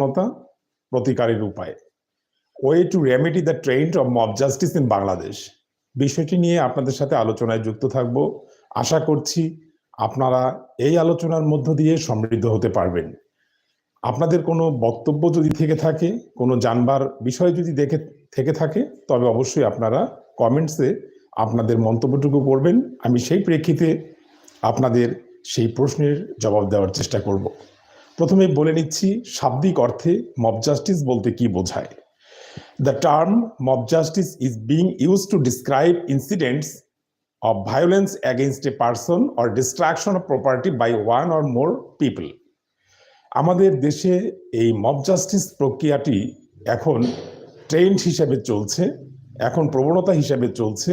প্রবণতা প্রতিকারের উপায়। Way to remedy the trend of mob justice in Bangladesh বিষয়টি নিয়ে আপনাদের সাথে আলোচনায় যুক্ত থাকব। আশা করছি আপনারা এই আলোচনার মধ্য দিয়ে সমৃদ্ধ হতে পারবেন। আপনাদের কোনো বক্তব্য যদি থেকে থাকে, কোনো জানবার বিষয় যদি দেখে, থেকে থাকে, তবে অবশ্যই আপনারা কমেন্টসে আপনাদের মন্তব্যটুকু করবেন। আমি সেই প্রেক্ষিতে আপনাদের সেই প্রশ্নের জবাব দেওয়ার চেষ্টা করব। প্রথমে বলে নিচ্ছি শাব্দিক অর্থে মব জাস্টিস বলতে কি বোঝায়? The term mob justice is being use to describe incidents of violence against a person or destruction of property by one or more people আমাদের দেশে এই মব জাস্টিস প্রক্রিয়াটি এখন ট্রেন্ড হিসেবে চলছে, এখন প্রবণতা হিসেবে চলছে,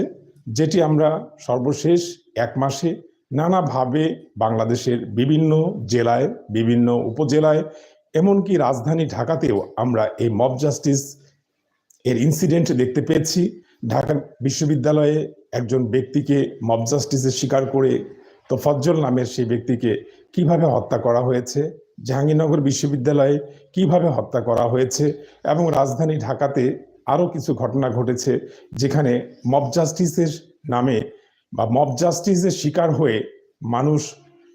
যেটি আমরা সর্বশেষ এক মাসে নানাভাবে বাংলাদেশের বিভিন্ন জেলায়, বিভিন্ন উপজেলায়, এমনকি রাজধানী ঢাকাতেও আমরা এই মব জাস্টিস এর ইনসিডেন্ট দেখতে পেয়েছি। ঢাকা বিশ্ববিদ্যালয়ে একজন ব্যক্তিকে মব জাস্টিসের শিকার করে তোফজ্জল নামের সেই ব্যক্তিকে কীভাবে হত্যা করা হয়েছে, জাহাঙ্গীরনগর বিশ্ববিদ্যালয়ে কীভাবে হত্যা করা হয়েছে এবং রাজধানী ঢাকাতে আরও কিছু ঘটনা ঘটেছে যেখানে মব জাস্টিসের নামে বা মব জাস্টিসের শিকার হয়ে মানুষ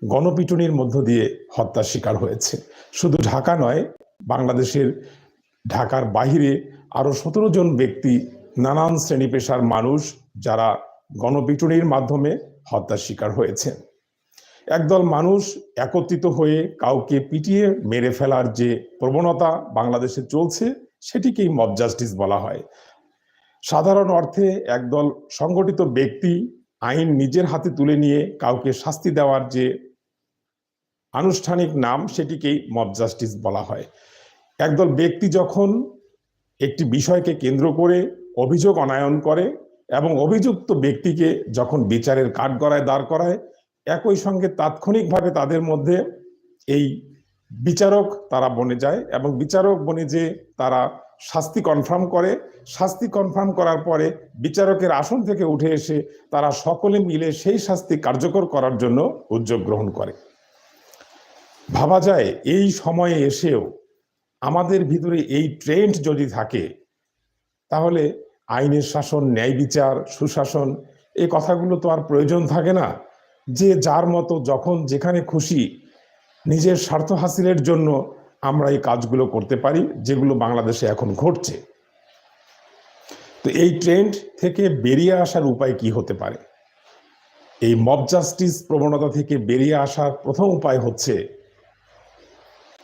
গণপিটুনির মধ্য দিয়ে হত্যার শিকার হয়েছে। শুধু ঢাকা নয়, বাংলাদেশের ঢাকার বাহিরে আরও সতেরো জন ব্যক্তি, নানান শ্রেণি পেশার মানুষ যারা গণপিটুনির মাধ্যমে হত্যার শিকার হয়েছে একদল মানুষ একত্রিত হয়ে কাউকে পিটিয়ে মেরে ফেলার যে প্রবণতা বাংলাদেশে চলছে, সেটিকেই মব জাস্টিস বলা হয়। সাধারণ অর্থে একদল সংগঠিত ব্যক্তি আইন নিজের হাতে তুলে নিয়ে কাউকে শাস্তি দেওয়ার যে আনুষ্ঠানিক নাম সেটিকেই মব জাস্টিস বলা হয়। একদল ব্যক্তি যখন একটি বিষয়কে কেন্দ্র করে অভিযোগ অনায়ন করে এবং অভিযুক্ত ব্যক্তিকে যখন বিচারের কাঠগড়ায় দাঁড় করায়, একই সঙ্গে তাৎক্ষণিকভাবে তাদের মধ্যে এই বিচারক তারা বনে যায় এবং বিচারক বনে যে তারা শাস্তি কনফার্ম করে। শাস্তি কনফার্ম করার পরে বিচারকের আসন থেকে উঠে এসে তারা সকলে মিলে সেই শাস্তি কার্যকর করার জন্য উদ্যোগ গ্রহণ করে। ভাবা যায় এই সময়ে এসেও আমাদের ভিতরে এই ট্রেন্ড যদি থাকে, তাহলে আইনের শাসন, ন্যায় বিচার, সুশাসন, এই কথাগুলো তো আর প্রয়োজন থাকে না। যে যার মতো যখন যেখানে খুশি নিজের স্বার্থ হাসিলের জন্য আমরা এই কাজগুলো করতে পারি, যেগুলো বাংলাদেশে এখন ঘটছে। তো এই ট্রেন্ড থেকে বেরিয়ে আসার উপায় কি হতে পারে? এই মব জাস্টিস প্রবণতা থেকে বেরিয়ে আসার প্রথম উপায় হচ্ছে,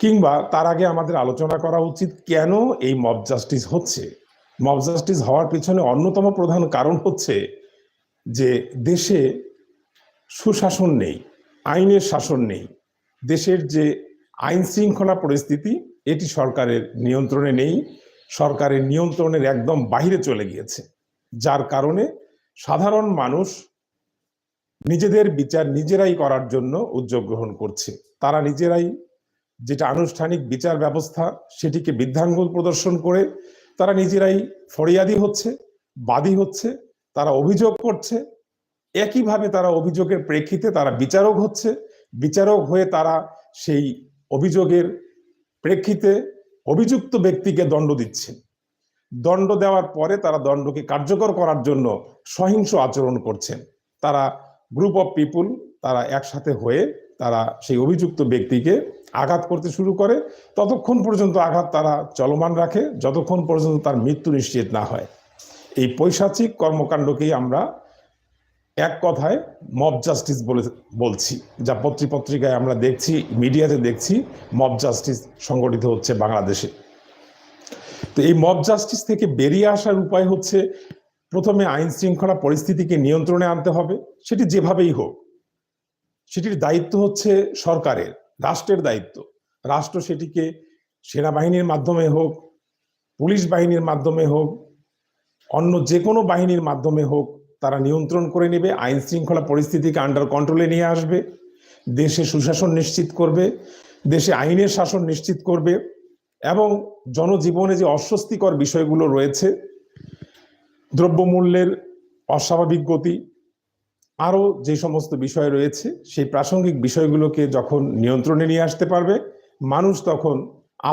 কিংবা তার আগে আমাদের আলোচনা করা উচিত, কেন এই মব জাস্টিস হচ্ছে? মব জাস্টিস হওয়ার পিছনে অন্যতম প্রধান কারণ হচ্ছে যে দেশে সুশাসন নেই, আইনের শাসন নেই। দেশের যে আইন শৃঙ্খলা পরিস্থিতি, এটি সরকারের নিয়ন্ত্রণে নেই। সরকারের নিয়ন্ত্রণের একদম বাইরে চলে গিয়েছে। যার কারণে সাধারণ মানুষ নিজেদের বিচার নিজেরাই করার জন্য উদ্যোগ গ্রহণ করছে। তারা নিজেরাই যেটা আনুষ্ঠানিক বিচার ব্যবস্থা, সেটিকে বৃদ্ধাঙ্গুল প্রদর্শন করে তারা নিজেরাই ফরিয়াদি হচ্ছে, বাদী হচ্ছে, তারা অভিযোগ করছে। একইভাবে তারা অভিযোগের প্রেক্ষিতে তারা বিচারক হচ্ছে। বিচারক হয়ে তারা সেই অভিযোগের প্রেক্ষিতে অভিযুক্ত ব্যক্তিকে দণ্ড দিচ্ছে দণ্ড দেওয়ার পরে তারা দণ্ডকে কার্যকর করার জন্য সহিংস আচরণ করছেন। তারা গ্রুপ অফ পিপুল তারা একসাথে হয়ে তারা সেই অভিযুক্ত ব্যক্তিকে আঘাত করতে শুরু করে। ততক্ষণ পর্যন্ত আঘাত তারা চলমান রাখে, যতক্ষণ পর্যন্ত তার মৃত্যু নিশ্চিত না হয়। এই পৈশাচিক কর্মকাণ্ডকেই আমরা এক কথায় মব জাস্টিস বলে বলছি। যা পত্রিপত্রিকায় আমরা দেখছি, মিডিয়াতে দেখছি মব জাস্টিস সংগঠিত হচ্ছে বাংলাদেশে। তো এই মব জাস্টিস থেকে বেরিয়ে আসার উপায় হচ্ছে, প্রথমে আইন শৃঙ্খলা পরিস্থিতিকে নিয়ন্ত্রণে আনতে হবে, সেটি যেভাবেই হোক। সেটির দায়িত্ব হচ্ছে সরকারের, রাষ্ট্রের দায়িত্ব। রাষ্ট্র সেটিকে সেনাবাহিনীর মাধ্যমে হোক, পুলিশ বাহিনীর মাধ্যমে হোক, অন্য যে কোনো বাহিনীর মাধ্যমে হোক তারা নিয়ন্ত্রণ করে নেবে, আইন শৃঙ্খলা পরিস্থিতিকে আন্ডার কন্ট্রোলে নিয়ে আসবে, দেশে সুশাসন নিশ্চিত করবে, দেশে আইনের শাসন নিশ্চিত করবে এবং জনজীবনে যে অস্বস্তিকর বিষয়গুলো রয়েছে, দ্রব্যমূল্যের অস্বাভাবিক গতি, আরও যে সমস্ত বিষয় রয়েছে, সেই প্রাসঙ্গিক বিষয়গুলোকে যখন নিয়ন্ত্রণে নিয়ে আসতে পারবে, মানুষ তখন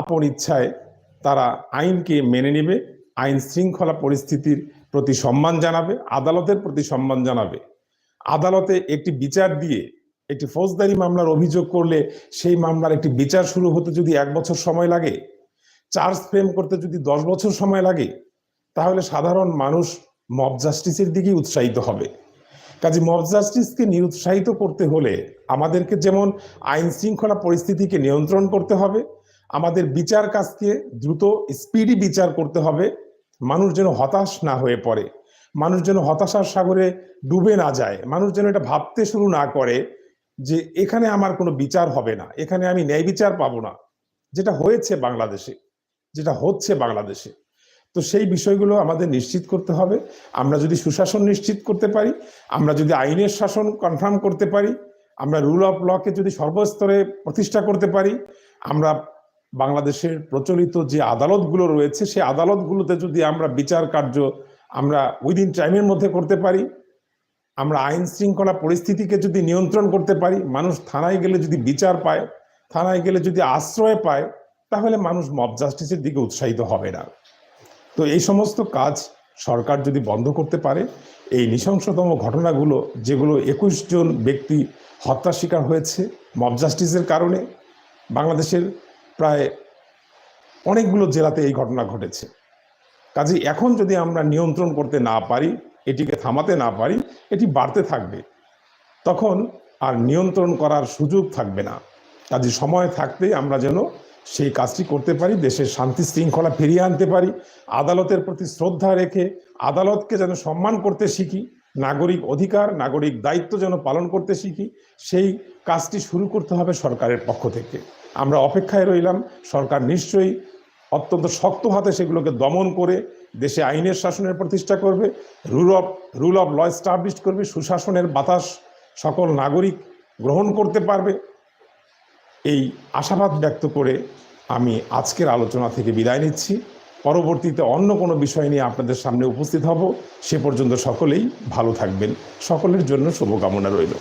আপন ইচ্ছায় তারা আইনকে মেনে নেবে, আইন শৃঙ্খলা পরিস্থিতির প্রতি সম্মান জানাবে, আদালতের প্রতি সম্মান জানাবে। আদালতে একটি বিচার দিয়ে একটি ফৌজদারি মামলার অভিযোগ করলে সেই মামলার একটি বিচার শুরু হতে যদি এক বছর সময় লাগে, চার্জ ফ্রেম করতে যদি দশ বছর সময় লাগে, তাহলে সাধারণ মানুষ মব জাস্টিসের দিকেই উৎসাহিত হবে। কাজে মব জাস্টিসকে নিরুৎসাহিত করতে হলে আমাদেরকে যেমন আইন শৃঙ্খলা পরিস্থিতিকে নিয়ন্ত্রণ করতে হবে, আমাদের বিচার কাজকে দ্রুত, স্পিডি বিচার করতে হবে মানুষ যেন হতাশ না হয়ে পড়ে, মানুষ যেন হতাশার সাগরে ডুবে না যায়, মানুষ যেন এটা ভাবতে শুরু না করে যে এখানে আমার কোনো বিচার হবে না, এখানে আমি ন্যায় বিচার পাবো না, যেটা হয়েছে বাংলাদেশে, যেটা হচ্ছে বাংলাদেশে। তো সেই বিষয়গুলো আমাদের নিশ্চিত করতে হবে, আমরা যদি সুশাসন নিশ্চিত করতে পারি, আমরা যদি আইনের শাসন কনফার্ম করতে পারি, আমরা রুল অফ লকে যদি সর্বস্তরে প্রতিষ্ঠা করতে পারি, আমরা বাংলাদেশের প্রচলিত যে আদালতগুলো রয়েছে, সেই আদালতগুলোতে যদি আমরা বিচার কার্য আমরা উইদিন টাইমের মধ্যে করতে পারি, আমরা আইন শৃঙ্খলা পরিস্থিতিকে যদি নিয়ন্ত্রণ করতে পারি, মানুষ থানায় গেলে যদি বিচার পায়, থানায় গেলে যদি আশ্রয় পায়, তাহলে মানুষ মব জাস্টিসের দিকে উৎসাহিত হবে না। তো এই সমস্ত কাজ সরকার যদি বন্ধ করতে পারে, এই নৃশংসতম ঘটনাগুলো, যেগুলো একুশ জন ব্যক্তি হত্যার শিকার হয়েছে মব জাস্টিসের কারণে, বাংলাদেশের প্রায় অনেকগুলো জেলাতে এই ঘটনা ঘটেছে। কাজে এখন যদি আমরা নিয়ন্ত্রণ করতে না পারি, এটিকে থামাতে না পারি, এটি বাড়তে থাকবে। তখন আর নিয়ন্ত্রণ করার সুযোগ থাকবে না। কাজে সময় থাকতে আমরা যেন সেই কাজটি করতে পারি, দেশের শান্তি শৃঙ্খলা ফিরিয়ে আনতে পারি, আদালতের প্রতি শ্রদ্ধা রেখে আদালতকে যেন সম্মান করতে শিখি, নাগরিক অধিকার, নাগরিক দায়িত্ব যেন পালন করতে শিখি, সেই কাজটি শুরু করতে হবে সরকারের পক্ষ থেকে। আমরা অপেক্ষায় রইলাম। সরকার নিশ্চয়ই অত্যন্ত শক্ত হাতে সেগুলোকে দমন করে দেশে আইনের শাসনের প্রতিষ্ঠা করবে। Rule of rule of law establish করবে। সুশাসনের বাতাস সকল নাগরিক গ্রহণ করতে পারবে। এই আশাবাদ ব্যক্ত করে আমি আজকের আলোচনা থেকে বিদায় নিচ্ছি। পরবর্তীতে অন্য কোনো বিষয় নিয়ে আপনাদের সামনে উপস্থিত হব। সে পর্যন্ত সকলেই ভালো থাকবেন। সকলের জন্য শুভকামনা রইল।